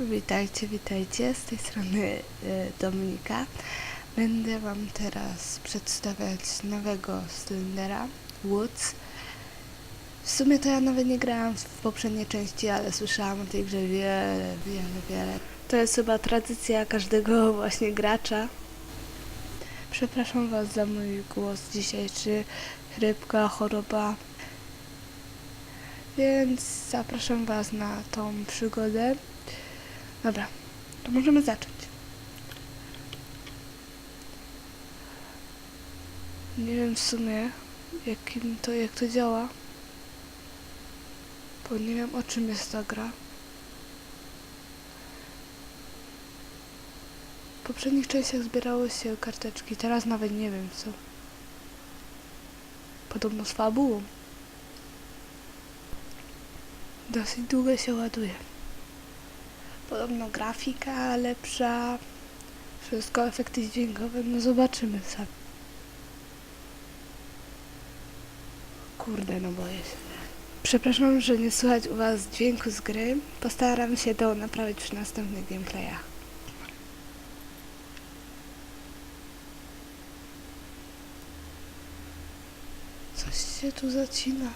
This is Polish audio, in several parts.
Witajcie, witajcie. Z tej strony e, Dominika. Będę Wam teraz przedstawiać nowego Slendera, Woods. W sumie to ja nawet nie grałam w poprzedniej części, ale słyszałam o tej grze wiele, wiele, wiele. To jest chyba tradycja każdego właśnie gracza. Przepraszam Was za mój głos dzisiejszy, chrypka, choroba. Więc zapraszam Was na tą przygodę. Dobra, to możemy zacząć. Nie wiem w sumie, jakim to, jak to działa. Bo nie wiem o czym jest ta gra. W poprzednich częściach zbierało się karteczki, teraz nawet nie wiem co. Podobno z fabułą. Dosyć długo się ładuje. Podobno grafika lepsza, wszystko, efekty dźwiękowe, no zobaczymy sami. Kurde, no boję się. Przepraszam, że nie słychać u Was dźwięku z gry. Postaram się to naprawić przy następnych gameplayach. Coś się tu zacina.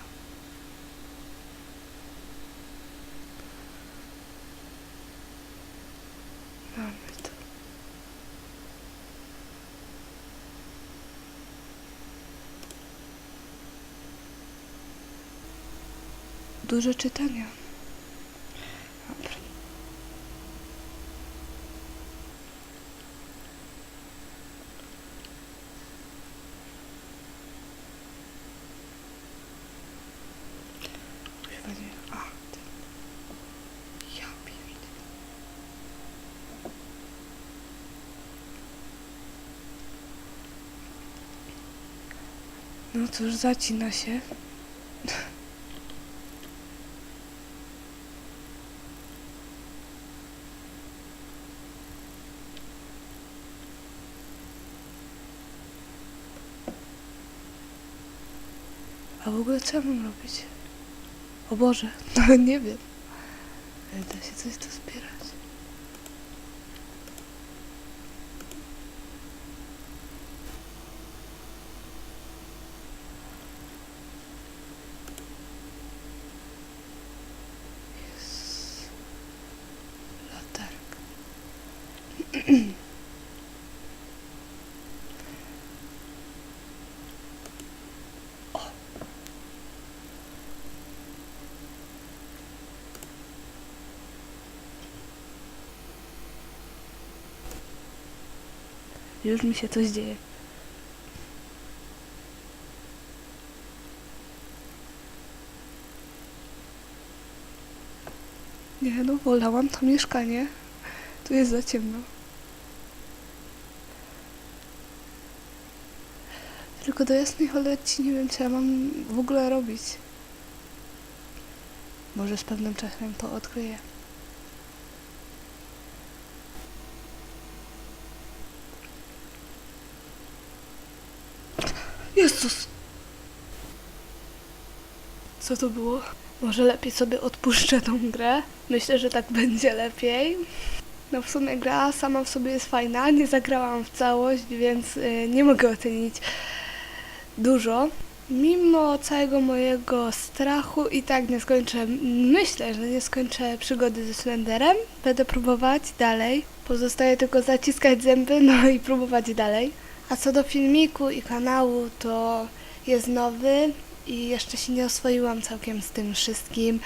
Mamy to. Dużo czytania. No cóż, zacina się. A w ogóle co ja mam robić? O Boże, no nie wiem. Ale da się coś tu zbierać. Jest latarka. Już mi się coś dzieje. Nie no, wolałam to mieszkanie. Tu jest za ciemno. Tylko do jasnej cholerci nie wiem, co ja mam w ogóle robić. Może z pewnym czasem to odkryję. Jezus! Co to było? Może lepiej sobie odpuszczę tą grę. Myślę, że tak będzie lepiej. No w sumie gra sama w sobie jest fajna, nie zagrałam w całość, więc y, nie mogę ocenić dużo. Mimo całego mojego strachu i tak nie skończę, myślę, że nie skończę przygody ze Slenderem. Będę próbować dalej. Pozostaje tylko zaciskać zęby, no i próbować dalej. A co do filmiku i kanału, to jest nowy i jeszcze się nie oswoiłam całkiem z tym wszystkim.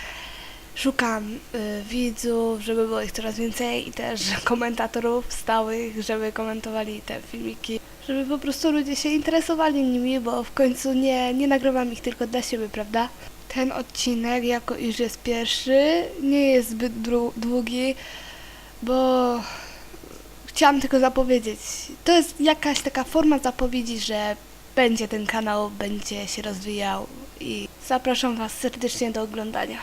Szukam y, widzów, żeby było ich coraz więcej i też komentatorów stałych, żeby komentowali te filmiki, żeby po prostu ludzie się interesowali nimi, bo w końcu nie, nie nagrywam ich tylko dla siebie, prawda? Ten odcinek, jako iż jest pierwszy, nie jest zbyt długi, bo chciałam tylko zapowiedzieć. To jest jakaś taka forma zapowiedzi, że będzie ten kanał, będzie się rozwijał i zapraszam Was serdecznie do oglądania.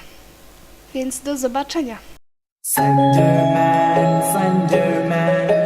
Więc do zobaczenia. Slenderman, Slenderman.